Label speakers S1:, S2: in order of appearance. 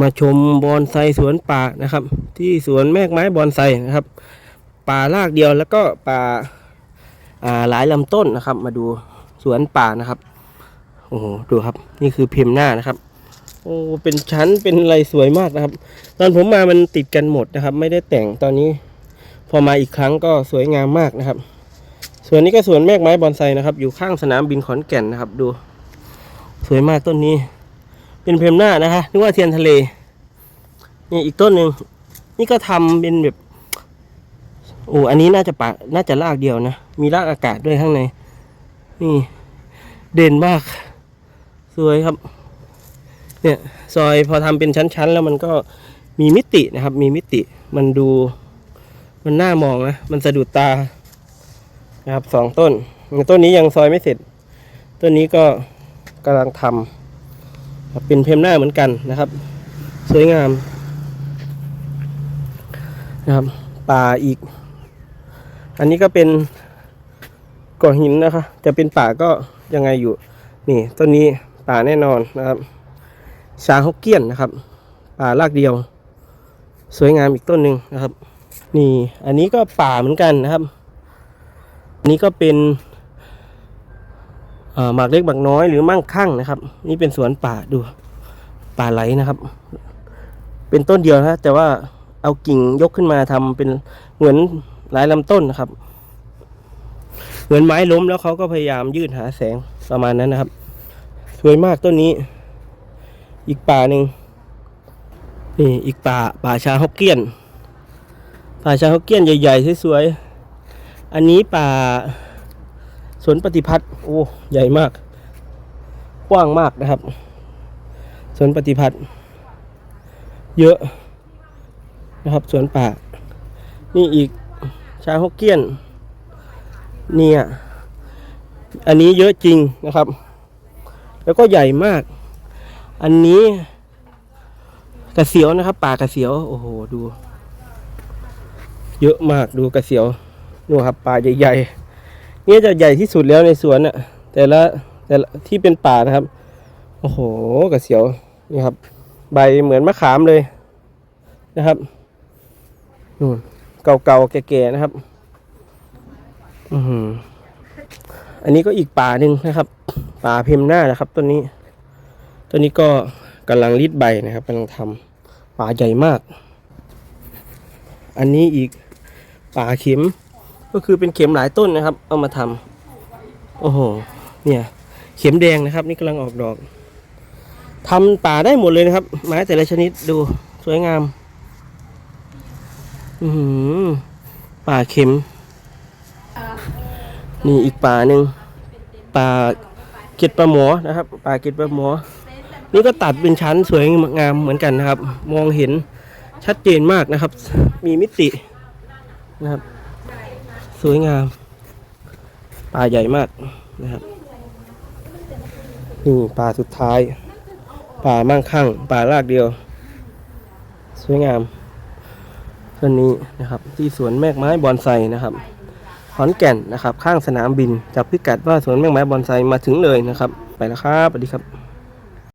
S1: มาชมบอนไซสวนป่านะครับ ที่สวนแมกไม้บอนไซนะครับ ป่ารากเดียวแล้วก็ป่าหลายลำต้นนะครับ มาดูสวนป่านะครับโอ้โหดูครับ นี่คือพิมพ์หน้านะครับโอ้เป็นชั้นเป็นอะไรสวยมากนะครับ ตอนผมมามันติดกันหมดนะครับ ไม่ได้แต่งตอนนี้ พอมาอีกครั้งก็สวยงามมากนะครับส่วนนี้ก็สวนแมกไม้บอนไซนะครับ อยู่ข้างสนามบินขอนแก่นนะครับ ดู สวยมากต้นนี้ เป็นเพมหน้านะคะนึกว่าเทียนทะเลนี่อีกต้นหนึ่งนี่ก็ทำเป็นแบบโอ้อันนี้น่าจะปะน่าจะรากเดียวนะ มีรากอากาศด้วยข้างใน นี่ เด่นมาก สวยครับ เนี่ยซอยพอทำเป็นชั้นๆ แล้วมันก็มีมิตินะครับ มีมิติมันดู มันน่ามองนะ มันสะดุดตานะครับสองต้น ต้นนี้ยังซอยไม่เสร็จ ต้นนี้ก็กำลังทำ เป็นเพมหน้าเหมือนกันนะครับ สวยงามนะครับป่าอีก อันนี้ก็เป็นก่อหินนะคะจะเป็นป่าก็ยังไงอยู่ นี่ต้นนี้ป่าแน่นอนนะครับชาฮกเกี้ยนนะครับ ป่ารากเดียว สวยงามอีกต้นหนึ่งนะครับ นี่อันนี้ก็ป่าเหมือนกันนะครับอันนี้ก็เป็น หมากเล็กหมากน้อยหรือมั่งคั่งนะครับ นี่เป็นสวนป่าดู ป่าไหลนะครับ เป็นต้นเดียวนะแต่ว่าเอากิ่งยกขึ้นมาทำเป็นเหมือนหลายลำต้นนะครับ เหมือนไม้ล้มแล้วเขาก็พยายามยืดหาแสงประมาณนั้นนะครับ สวยมากต้นนี้ อีกป่าหนึ่งนี่อีกป่าป่าชาฮกเกี้ยน ป่าชาฮกเกี้ยนใหญ่ๆสวยๆอันนี้ป่า สวนปฏิพัฒน์โอ้ใหญ่มาก กว้างมากนะครับ สวนปฏิพัฒน์เยอะนะครับสวนป่า นี่อีกชาฮกเกี้ยน เนี่ย อันนี้เยอะจริงนะครับ แล้วก็ใหญ่มาก อันนี้กระเสียวนะครับ ป่ากระเสียว โอ้โห ดู เยอะมากดูกระเสียวดูครับป่าใหญ่ๆ นี่จะใหญ่ที่สุดแล้วในสวนอะแต่ละแต่ละที่เป็นป่านะครับ โอ้โหกระเสียวนี่ครับ ใบเหมือนมะขามเลยนะครับนู่นเก่าๆแก่ๆนะครับ อือหืออันนี้ก็อีกป่าหนึ่งนะครับ ป่าเพมหน้านะครับต้นนี้ต้นนี้ก็กำลังรีดใบนะครับกำลังทำป่าใหญ่มาก อันนี้อีกป่าเข็ม ก็คือเป็นเข็มหลายต้นนะครับ เอามาทำโอ้โห เนี่ย เข็มแดงนะครับ นี่กำลังออกดอกทำป่าได้หมดเลยนะครับ ไม้แต่ละชนิดดูสวยงาม อือหือป่าเข็ม นี่อีกป่าหนึ่งป่าเกล็ดปลาหมอนะครับ ป่าเกล็ดปลาหมอ นี่ก็ตัดเป็นชั้นสวยงามเหมือนกันนะครับ มองเห็นชัดเจนมากนะครับ มีมิตินะครับ วยงามป่าใหญ่มากนะครับนี่ป่าสุดท้าย ป่ามั่งคั่ง ป่ารากเดียว สวยงามต้นนี้นะครับ ที่สวนแมกไม้บอนไซนะครับขอนแก่นนะครับ ข้างสนามบินจับพิกัดว่าสวนแมงไม้บอนไซมาถึงเลยนะครับ ไปแล้วครับสวัสดีครับ